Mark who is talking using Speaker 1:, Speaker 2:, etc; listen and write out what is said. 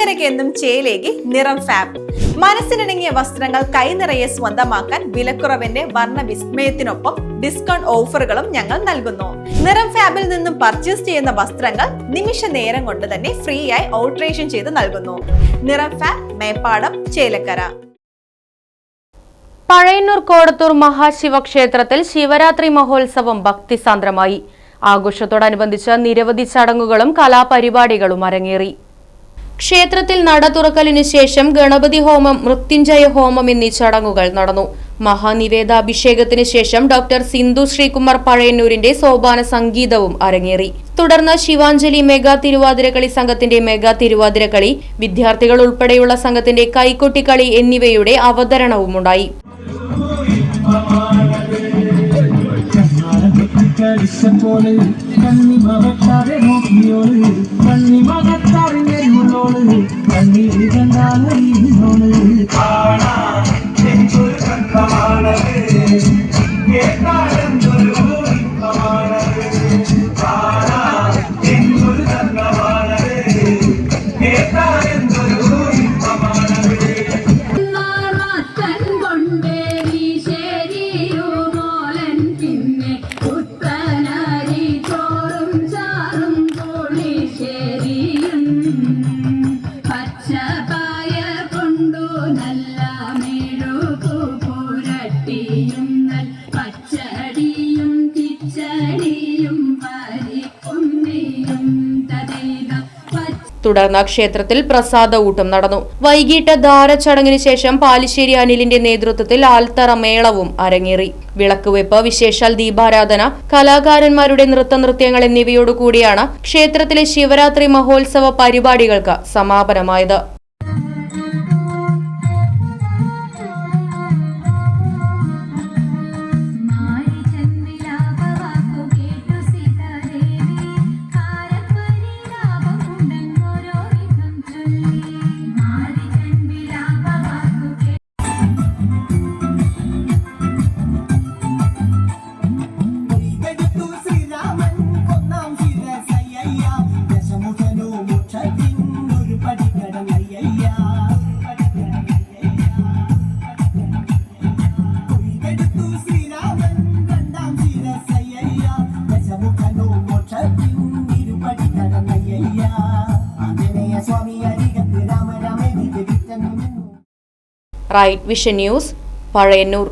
Speaker 1: ചേലക്കരയ്ക്ക് ചേലേക്ക് ചേലേകി നിറം ഫാബ് മനസ്സിനിണങ്ങിയ വസ്ത്രങ്ങൾ കൈനിറയെ സ്വന്തമാക്കാൻ വിലക്കുറവിന്റെ വർണ വിസ്മയത്തിനൊപ്പം ഡിസ്കൗണ്ട് ഓഫറുകളും ഞങ്ങൾ നൽകുന്നു. നിറം ഫാബിൽ നിന്നും പർച്ചേസ് ചെയ്യുന്ന വസ്ത്രങ്ങൾ നിമിഷ നേരം കൊണ്ട് തന്നെ ഫ്രീ ആയി ഓൾട്രേഷൻ ചെയ്ത് നൽകുന്നു. നിറം ഫാബ് മേപ്പാടം ചേലക്കര.
Speaker 2: പഴയന്നൂർ കോടത്തൂർ മഹാശിവക്ഷേത്രത്തിൽ ശിവരാത്രി മഹോത്സവം ഭക്തിസാന്ദ്രമായി. ആഘോഷത്തോടനുബന്ധിച്ച് നിരവധി ചടങ്ങുകളും കലാപരിപാടികളും അരങ്ങേറി. ക്ഷേത്രത്തിൽ നട തുറക്കലിന് ശേഷം ഗണപതി ഹോമം മൃത്യുഞ്ജയ ഹോമം എന്നീ ചടങ്ങുകൾ നടന്നു. മഹാനിവേദാഭിഷേകത്തിന് ശേഷം ഡോക്ടർ സിന്ധു ശ്രീകുമാർ പഴയന്നൂരിന്റെ സോപാന സംഗീതവും അരങ്ങേറി. തുടർന്ന് ശിവാഞ്ജലി മെഗാ തിരുവാതിരക്കളി സംഘത്തിന്റെ മെഗാ തിരുവാതിരക്കളി വിദ്യാർത്ഥികൾ ഉൾപ്പെടെയുള്ള സംഘത്തിന്റെ കൈക്കൊട്ടിക്കളി എന്നിവയുടെ അവതരണവുമുണ്ടായി
Speaker 3: പോലെ കണ്ണി മകത്താതെ നോക്കിയോൾ കണ്ണി
Speaker 4: മകത്തറിഞ്ഞോൾ நீ இருந்தாலும் இன்னொன்று
Speaker 2: തുടർന്ന് ക്ഷേത്രത്തിൽ പ്രസാദ ഊട്ടം നടന്നു. വൈകിട്ട് ധാരച്ചടങ്ങിന് ശേഷം പാലിശ്ശേരി അനിലിന്റെ നേതൃത്വത്തിൽ ആൽത്തറ മേളവും അരങ്ങേറി. വിളക്കുവെപ്പ് വിശേഷാൽ ദീപാരാധന കലാകാരന്മാരുടെ നൃത്തനൃത്യങ്ങൾ എന്നിവയോടുകൂടിയാണ് ക്ഷേത്രത്തിലെ ശിവരാത്രി മഹോത്സവ പരിപാടികൾക്ക് സമാപനമായത്. Right vision news Pazhayannur